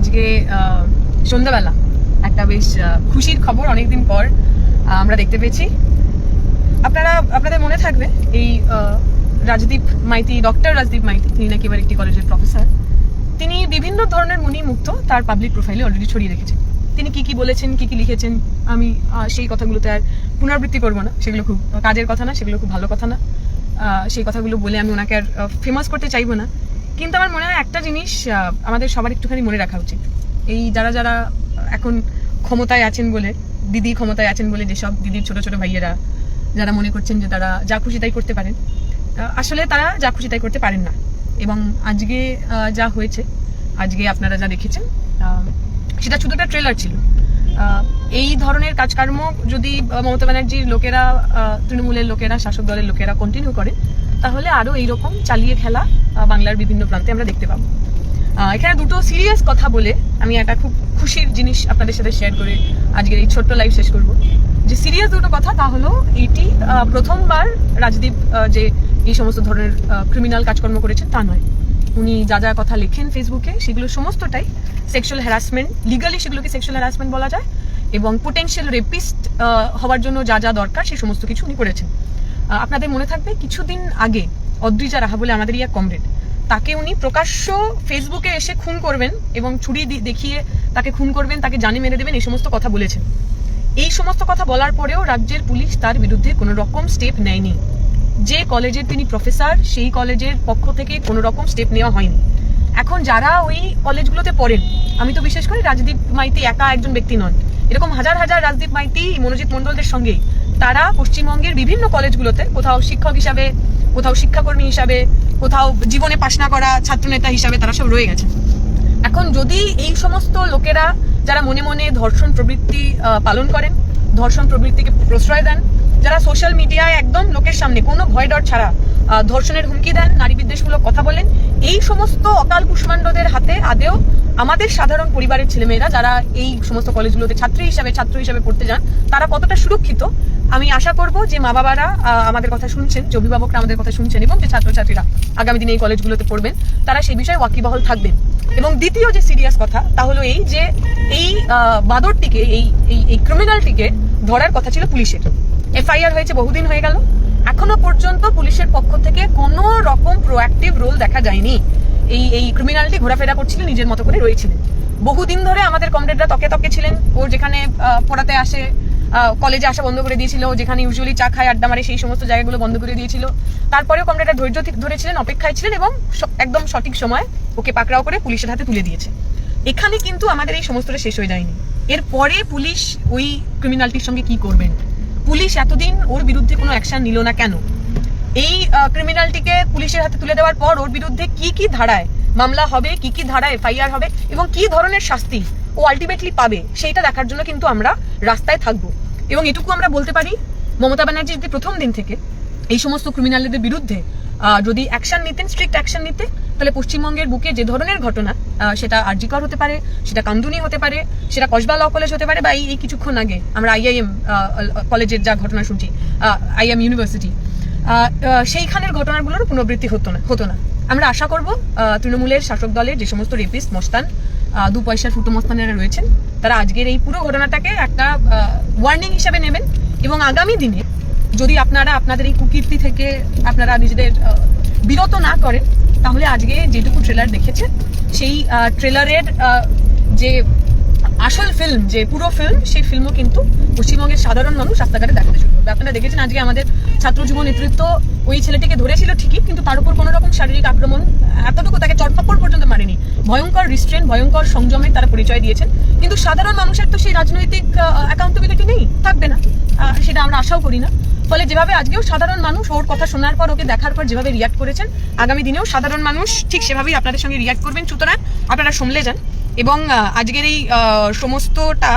আজকে সন্ধ্যাবেলা একটা বেশ খুশির খবর অনেকদিন পর আমরা দেখতে পেয়েছি। আপনারা, আপনাদের মনে থাকবে এই রাজদীপ মাইতি ডক্টর রাজদীপ মাইতি, তিনি নাকি এবার একটি কলেজের প্রফেসর তিনি বিভিন্ন ধরনের মনি মুক্ত তার পাবলিক প্রোফাইলে অলরেডি ছড়িয়ে রেখেছেন। তিনি কি কি বলেছেন, কি কি লিখেছেন, আমি সেই কথাগুলোতে আর পুনরাবৃত্তি করব না। সেগুলো খুব, কাজের কথা না, সেগুলো খুব ভালো কথা না। সেই কথাগুলো বলে আমি ওনাকে আর ফেমাস করতে চাইব না। কিন্তু আমার মনে হয় একটা জিনিস আমাদের সবার একটুখানি মনে রাখা উচিত। এই যারা যারা এখন ক্ষমতায় আছেন বলে, দিদি ক্ষমতায় আছেন বলে যেসব দিদির ছোট ছোট ভাইয়েরা, যারা মনে করছেন যে তারা যা খুশি তাই করতে পারেন আসলে তারা যা খুশি তাই করতে পারেন না। এবং আজকে যা হয়েছে, আজকে আপনারা যা দেখেছেন সেটা শুধু একটা ট্রেলার ছিল। এই ধরনের কাজকর্ম যদি মমতা ব্যানার্জির লোকেরা তৃণমূলের লোকেরা, শাসক দলের লোকেরা কন্টিনিউ করে তাহলে আরও এইরকম চালিয়ে খেলা বাংলার বিভিন্ন প্রান্তে আমরা দেখতে পাবো। এখানে দুটো সিরিয়াস কথা বলে আমি একটা খুব খুশির জিনিস আপনাদের সাথে শেয়ার করে আজকের এই ছোট্ট লাইভ শেষ করব। যে সিরিয়াস দুটো কথা তা হলো, এটি প্রথমবার রাজদীপ যে এই সমস্ত ধরনের ক্রিমিনাল কাজকর্ম করেছেন তা নয়। উনি যা যা কথা লেখেন ফেসবুকে সেগুলো সমস্তটাই সেক্সুয়াল হ্যারাসমেন্ট লিগালি সেগুলোকে সেক্সুয়াল হ্যারাসমেন্ট বলা যায় এবং পোটেনশিয়াল রেপিস্ট হওয়ার জন্য যা যা দরকার সেই সমস্ত কিছু উনি করেছেন। আপনাদের মনে থাকবে কিছুদিন আগে অদ্রিজা রাহা বলে আমাদের ইয়া কমরেড, তাকে উনি প্রকাশ্য ফেসবুকে এসে খুন করবেন এবং ছুরি দেখিয়ে তাকে খুন করবেন, তাকে জানে মেরে দেবেন, এই সমস্ত কথা বলেছেন। এই সমস্ত কথা বলার পরেও রাজ্যের পুলিশ তার বিরুদ্ধে কোনো রকম স্টেপ নেয়নি। যে কলেজের তিনি প্রফেসর সেই কলেজের পক্ষ থেকে কোনো রকম স্টেপ নেওয়া হয়নি। এখন যারা ওই কলেজগুলোতে পড়েন, আমি তো বিশেষ করে রাজদীপ মাইতি একা একজন ব্যক্তি নন এরকম হাজার হাজার রাজদীপ মাইতি, মনোজিৎ মণ্ডলদের সঙ্গে তারা পশ্চিমবঙ্গের বিভিন্ন কলেজগুলোতে কোথাও শিক্ষক হিসাবে, কোথাও শিক্ষাকর্মী হিসাবে, কোথাও জীবনে পাশ না করা ছাত্রনেতা হিসাবে তারা সব রয়ে গেছে। এখন যদি এই সমস্ত লোকেরা যারা মনে মনে ধর্ষণ প্রবৃত্তি পালন করেন, ধর্ষণ প্রবৃত্তিকে প্রশ্রয় দেন, যারা সোশ্যাল মিডিয়ায় একদম লোকের সামনে কোনো ভয় ডর ছাড়া ধর্ষণের হুমকি দেন, নারী বিদ্বেষমূলক কথা বলেন। এই সমস্ত অকাল কুষ্মাণ্ডদের হাতে আদেও আমাদের সাধারণ পরিবারের ছেলেমেয়েরা যারা এই সমস্ত কলেজগুলোতে ছাত্রী হিসাবে, ছাত্র হিসাবে পড়তে যান, তারা কতটা সুরক্ষিত? আমি আশা করব যে মা বাবারা আমাদের কথা শুনছেন, যে অভিভাবকরা আমাদের কথা শুনছেন এবং যে ছাত্রছাত্রীরা আগামী দিনে এই কলেজগুলোতে পড়বেন, তারা সেই বিষয়ে ওয়াকিবহল থাকবেন। এবং দ্বিতীয় যে সিরিয়াস কথা, তা হলো এই যে এই বাদরটিকে, এই এই ক্রিমিনালটিকে ধরার কথা ছিল পুলিশের। এফআইআর হয়েছে, বহুদিন হয়ে গেল। এখনও পর্যন্ত পুলিশের পক্ষ থেকে কোনো রকম প্রোঅ্যাক্টিভ রোল দেখা যায়নি। এই এই ক্রিমিনালটি ঘোরাফেরা করছিলেন নিজের মতো করে রয়েছিলেন। বহুদিন ধরে আমাদের কমরেডরা তকে তকে ছিলেন। ওর যেখানে পড়াতে আসে কলেজে আসা বন্ধ করে দিয়েছিল, যেখানে ইউজুয়ালি চা খায়, আড্ডা মারে, সেই সমস্ত জায়গাগুলো বন্ধ করে দিয়েছিল। তারপরেও কমরেডরা ধৈর্য ধরেছিলেন অপেক্ষায় ছিলেন এবং একদম সঠিক সময় ওকে পাকড়াও করে পুলিশের হাতে তুলে দিয়েছে। এখানে কিন্তু আমাদের এই সমস্তটা শেষ হয়ে যায়নি। এরপরে পুলিশ ওই ক্রিমিনালটির সঙ্গে কি করবেন? পুলিশ এতদিন ওর বিরুদ্ধে কোনো অ্যাকশন নিল না কেন? এই ক্রিমিনালটিকে পুলিশের হাতে তুলে দেওয়ার পর ওর বিরুদ্ধে কি কি ধারায় মামলা হবে, কি কি ধারায় এফআইআর হবে এবং কি ধরনের শাস্তি ও আলটিমেটলি পাবে, সেইটা দেখার জন্য কিন্তু আমরা রাস্তায় থাকব। এবং এটুকু আমরা বলতে পারি, মমতা ব্যানার্জি যদি প্রথম দিন থেকে এই সমস্ত ক্রিমিনালদের বিরুদ্ধে যদি অ্যাকশন নিতেন স্ট্রিক্ট অ্যাকশন নিতে তাহলে পশ্চিমবঙ্গের বুকে যে ধরনের ঘটনা সেটা আরজিকর হতে পারে, সেটা কান্দুনি হতে পারে, সেটা কসবা ল কলেজ হতে পারে বা এই কিছুক্ষণ আগে আমরা আইআইএম কলেজের যা ঘটনা শুনছি আইএম ইউনিভার্সিটি সেইখানের ঘটনাগুলোর পুনরাবৃত্তি হতো না হতো না। আমরা আশা করব তৃণমূলের শাসক দলের যে সমস্ত রেপিস্ট, মস্তান দু পয়সার ফুটো মস্তানেরা রয়েছেন, তারা আজকের এই পুরো ঘটনাটাকে একটা ওয়ার্নিং হিসাবে নেবেন এবং আগামী দিনে যদি আপনারা আপনাদের এই কুকীর্তি থেকে আপনারা নিজেদের বিরত না করেন তাহলে আজকে যেটুকু ট্রেলার দেখেছে, সেই ট্রেলারের যে আসল ফিল্ম যে পুরো ফিল্ম সেই ফিল্মও কিন্তু পশ্চিমবঙ্গের সাধারণ মানুষ রাস্তাঘাটে দেখাতে শুরু করবে। আপনারা দেখেছেন আজকে আমাদের ছাত্র যুব নেতৃত্ব ওই ছেলেটিকে ধরেছিল ঠিকই, কিন্তু তার উপর কোনো রকম শারীরিক আক্রমণ এতটুকু তাকে চটফাপড় পর্যন্ত মারেনি। ভয়ঙ্কর রিস্ট্রেন ভয়ঙ্কর সংযমের তারা পরিচয় দিয়েছেন। কিন্তু সাধারণ মানুষের তো সেই রাজনৈতিক অ্যাকাউন্টেবিলিটি নেই, থাকবে না। সেটা আমরা আশাও করি না। ফলে যেভাবে আজকেও সাধারণ মানুষ ওর কথা শোনার পর ওকে দেখার পর যেভাবে রিয়াক্ট করেছেন, আগামী দিনেও সাধারণ মানুষ ঠিক সেভাবেই আপনাদের সঙ্গে রিয়াক্ট করবেন। সুতরাং আপনারা সমলে যান এবং আজকের এই সমস্তটা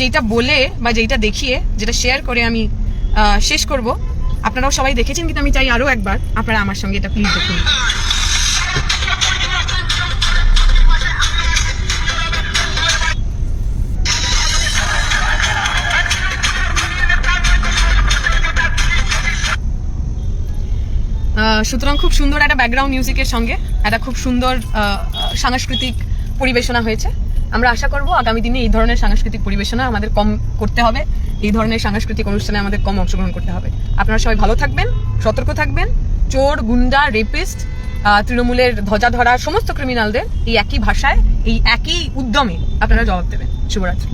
যেটা বলে বা যেটা দেখিয়ে, যেটা শেয়ার করে আমি শেষ করব। আপনারাও সবাই দেখেছেন কিন্তু আমি চাই আরও একবার আপনারা আমার সঙ্গে এটা প্লিজ দেখুন। সুতরাং খুব সুন্দর একটা ব্যাকগ্রাউন্ড মিউজিকের সঙ্গে একটা খুব সুন্দর সাংস্কৃতিক পরিবেশনা হয়েছে। আমরা আশা করব আগামী দিনে এই ধরনের সাংস্কৃতিক পরিবেশনা আমাদের কম করতে হবে। এই ধরনের সাংস্কৃতিক অনুষ্ঠানে আমাদের কম অংশগ্রহণ করতে হবে। আপনারা সবাই ভালো থাকবেন, সতর্ক থাকবেন। চোর, গুন্ডা রেপিস্ট তৃণমূলের ধ্বজা ধরা সমস্ত ক্রিমিনালদের এই একই ভাষায়, এই একই উদ্যমে আপনারা জবাব দেবেন। শুভরাত্রি।